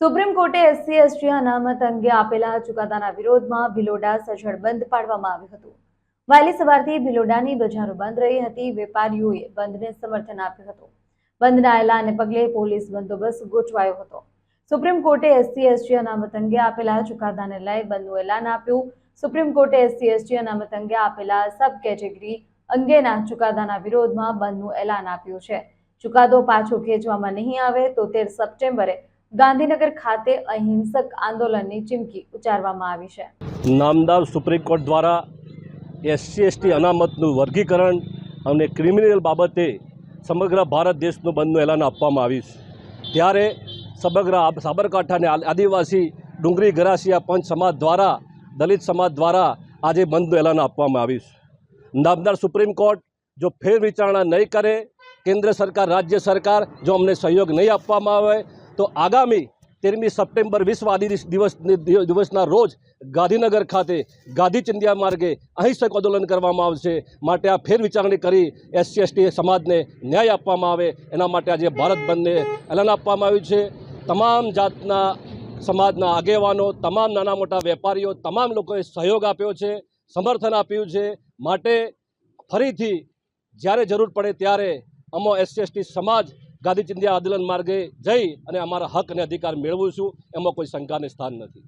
Supreme કોર્ટે SC, ST અનામત અંગે આપેલા ચુકાદાના વિરોધમાં ભિલોડા સજળ બંધ પાડવામાં આવ્યું હતું. વહેલી સવારથી ભિલોડાની બજારો બંધ રહી હતી. વેપારીઓએ બંધને સમર્થન આપ્યું હતું. બંધના એલાને પગલે પોલીસ બંદોબસ્ત ગોઠવાયો હતો. સુપ્રીમ કોર્ટે એસસી, એસટી અનામત અંગે આપેલા ચુકાદાને લઈ બંધનું એલાન આપ્યું. સુપ્રીમ કોર્ટે એસસી, એસટી અનામત અંગે આપેલા સબ કેટેગરી અંગેના ચુકાદાના વિરોધમાં બંધનું એલાન આપ્યું છે. ચુકાદો પાછો ખેંચવામાં નહીં આવે તો તેર સપ્ટેમ્બરે ગાંધીનગર ખાતે અહિંસક આંદોલનની ચીમકી ઉચ્ચારવામાં આવી છે. નામદાર સુપ્રીમ કોર્ટ દ્વારા એસસી, એસટી અનામતનું વર્ગીકરણ અને ક્રિમિનલ બાબતે સમગ્ર ભારત દેશનું બંધનું એલાન આપવામાં આવ્યું ત્યારે સમગ્ર સાબરકાંઠાને આદિવાસી ડુંગરી ગરાસિયા પંચ સમાજ દ્વારા, દલિત સમાજ દ્વારા આજે બંધનું એલાન આપવામાં આવ્યું નામદાર સુપ્રીમ કોર્ટ જો ફેર વિચારણા નહીં કરે, કેન્દ્ર સરકાર, રાજ્ય સરકાર જો અમને સહયોગ નહીં આપવામાં આવે તો આગામી તેરમી સપ્ટેમ્બર વિશ્વ આદિવાસી દિવસ દિવસના રોજ ગાંધીનગર ખાતે ગાંધી ચિંધ્યા માર્ગે અહિંસક આંદોલન કરવામાં આવશે. માટે આ ફેરવિચારણી કરી એસસી, એસટી સમાજને ન્યાય આપવામાં આવે. એના માટે આજે ભારત બંધને એલાન આપવામાં આવ્યું છે. તમામ જાતના સમાજના આગેવાનો, તમામ નાના મોટા વેપારીઓ, તમામ લોકોએ સહયોગ આપ્યો છે, સમર્થન આપ્યું છે. માટે ફરીથી જ્યારે જરૂર પડે ત્યારે અમો એસસી, એસટી સમાજ ગાંધી ચિંધ્યા આંદોલન માર્ગે જઈ અને અમારા હક અને અધિકાર મેળવીશું એમાં કોઈ શંકાને સ્થાન નથી.